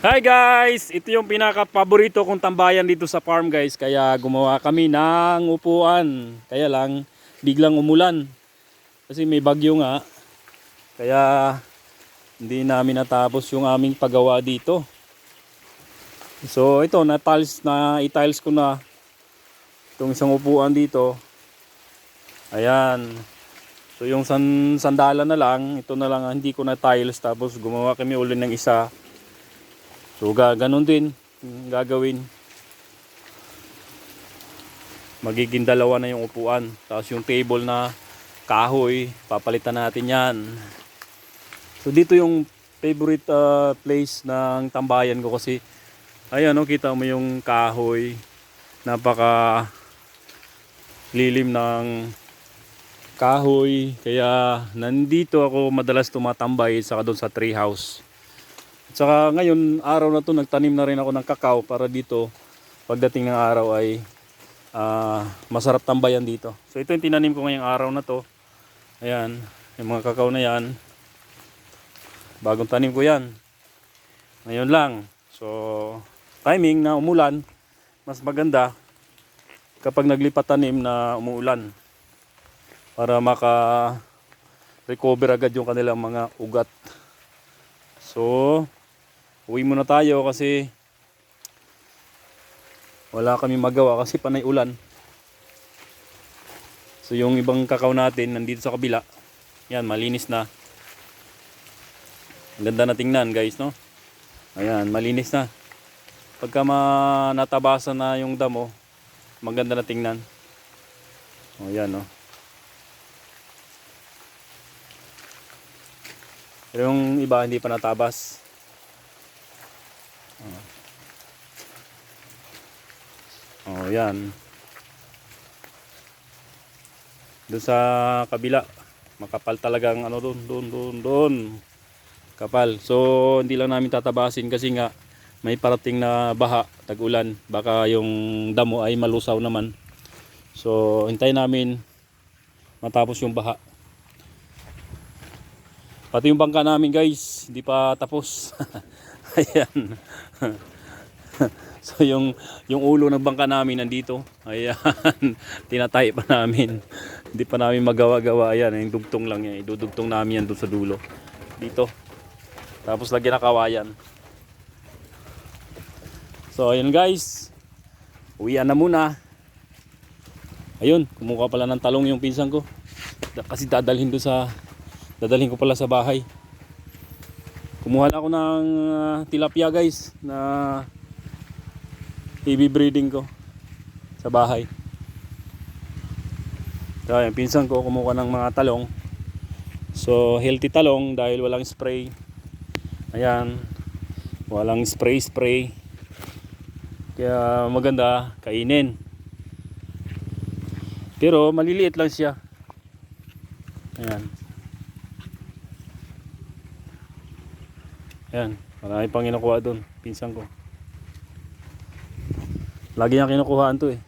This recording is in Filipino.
Hi guys! Ito yung pinaka-paborito kong tambayan dito sa farm guys. Kaya gumawa kami ng upuan. Kaya lang, biglang umulan. Kasi may bagyo nga. Kaya hindi namin natapos yung aming paggawa dito. So ito, na-tiles na, i-tiles ko na itong isang upuan dito. Ayan. So yung san sandala na lang, ito na lang ang hindi ko na tiles tapos gumawa kami uli ng isa. So ga ganun din gagawin. Magiging dalawa na yung upuan. Tapos yung table na kahoy, papalitan natin yan. So dito yung favorite uh, place ng tambayan ko kasi ayan no, kita mo yung kahoy. Napaka lilim ng kahoy. Kaya nandito ako madalas tumatambay saka doon sa tree house. At saka ngayon, araw na to nagtanim na rin ako ng kakao para dito pagdating ng araw ay ah, masarap tambayan dito. So ito yung tinanim ko ngayong araw na to. Ayan, yung mga kakao na yan. Bagong tanim ko yan. Ngayon lang. So, timing na umulan, mas maganda kapag naglipat tanim na umuulan para maka recover agad yung kanilang mga ugat. So, uwi muna tayo kasi wala kami magawa kasi panay ulan. So, yung ibang kakao natin nandito sa kabila. Yan, malinis na. Ang ganda na tingnan, guys, no? Ayan, malinis na. Pagka ma natabasan na yung damo, maganda na tingnan. O, yan, no? Pero yung iba hindi pa natabas. Oh, yan. Doon sa kabila, makapal talagang ano doon, doon, doon, doon. Kapal. So, hindi lang namin tatabasin kasi nga may parating na baha, tag-ulan. Baka yung damo ay malusaw naman. So, hintayin namin matapos yung baha. Pati yung bangka namin guys, hindi pa tapos. Ayan. so yung yung ulo ng bangka namin nandito. Ayan. Tinatay pa namin. Hindi pa namin magawa-gawa. Ayan, yung dugtong lang yan. Idudugtong namin yan doon sa dulo. Dito. Tapos lagyan ng kawayan. So ayun guys. Uwian na muna. Ayun, kumuha pala ng talong yung pinsan ko. Kasi dadalhin doon sa dadalhin ko pala sa bahay. Kumuha na ako ng ah, tilapia guys na i-breeding ko sa bahay. So, yung pinsan ko kumuha ng mga talong. So, healthy talong dahil walang spray. Ayan. Walang spray-spray. Kaya maganda kainin. Pero maliliit lang siya. Ayan. Ayan. Marami pang kinukuha doon. Pinsan ko. Lagi niya kinukuhaan to eh.